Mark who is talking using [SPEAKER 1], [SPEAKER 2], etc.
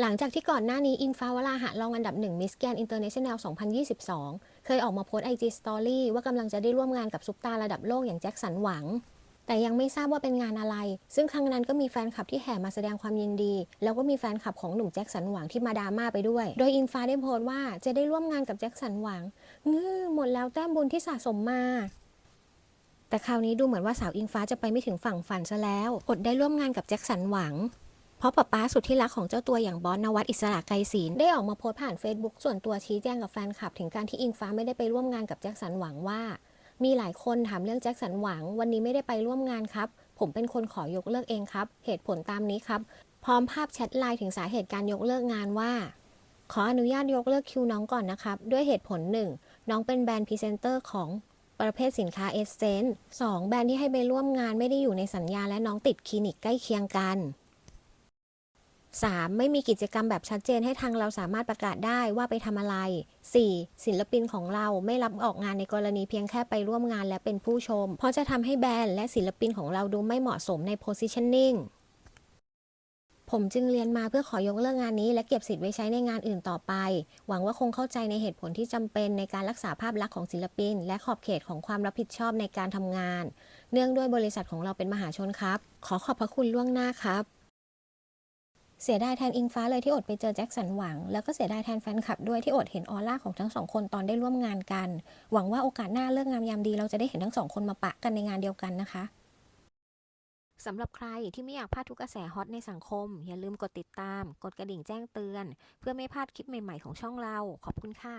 [SPEAKER 1] หลังจากที่ก่อนหน้านี้อิงฟ้าวราหะรองอันดับหนึ่งมิสแกนอินเตอร์เนชั่นแนล 2022 เคยออกมาโพสต์ไอจีสตอรี่ว่ากำลังจะได้ร่วมงานกับซุปตาระดับโลกอย่างแจ็คสันหวัง แต่ยังไม่ทราบว่าเป็นงานอะไร ซึ่งครั้งนั้นก็มีแฟนคลับที่แห่มาแสดงความยินดี แล้วก็มีแฟนคลับของหนุ่มแจ็คสันหวังที่มาดราม่าไปด้วย โดยอิงฟ้าได้โพสต์ว่าจะได้ร่วมงานกับแจ็คสันหวังงื้อหมดแล้วแต้มบุญที่สะสมมาแต่คราวนี้ดูเหมือนว่าสาวอิงฟ้าจะไปไม่ถึงฝั่งฝันซะแล้ว อดได้ร่วมงานกับแจ็คสันหวัง เพราะป๊าป๊าสุดที่รักของเจ้าตัวอย่างบอสนวัตอิสระไกรศีลได้ออกมาโพสต์ผ่าน Facebook ส่วนตัวชี้แจงกับแฟนคลับ ถึงการที่อิงฟ้าไม่ได้ไปร่วมงานกับแจ็คสันหวังว่า มีหลายคนถามเรื่องแจ็คสันหวัง วันนี้ไม่ได้ไปร่วมงานครับ ผมเป็นคนขอยกเลิกเองครับ เหตุผลตามนี้ครับ พร้อมภาพแชทไลน์ถึงสาเหตุการยกเลิกงานว่า ขออนุญาตยกเลิกคิวน้องก่อนนะครับด้วยเหตุผลหนึ่งน้องเป็นแบรนด์พรีเซนเตอร์ของประเภทสินค้าเอสเซนสองแบรนด์ที่ให้ไปร่วมงานไม่ได้อยู่ในสัญญาและน้องติดคลินิกใกล้เคียงกัน 3. ไม่มีกิจกรรมแบบชัดเจนให้ทางเราสามารถประกาศได้ว่าไปทำอะไร 4. ศิลปินของเราไม่รับออกงานในกรณีเพียงแค่ไปร่วมงานและเป็นผู้ชม เพราะจะทำให้แบรนด์และศิลปินของเราดูไม่เหมาะสมใน positioning ผมจึงเรียนมาเพื่อขอยกเลิกงานนี้ และเก็บสิทธิ์ไว้ใช้ในงานอื่นต่อไป หวังว่าคงเข้าใจในเหตุผลที่จำเป็นในการรักษาภาพลักษณ์ของศิลปิน และขอบเขตของความรับผิดชอบในการทำงาน เนื่องด้วยบริษัทของเราเป็นมหาชนครับ ขอขอบพระคุณล่วงหน้าครับ เสียดายแทนอิงฟ้าเลยที่อดไปเจอแจ็คสันหวัง แล้วก็เสียดายแทนแฟนคลับด้วยที่อดเห็นออร่าของทั้งสองคนตอนได้ร่วมงานกัน หวังว่าโอกาสหน้าเรื่องงามยามดี เราจะได้เห็นทั้งสองคนมาปะกันในงานเดียวกันนะคะสำหรับใครที่ไม่อยากพลาดทุกกระแสฮอตในสังคม อย่าลืมกดติดตาม กดกระดิ่งแจ้งเตือน เพื่อไม่พลาดคลิปใหม่ๆของช่องเรา ขอบคุณค่ะ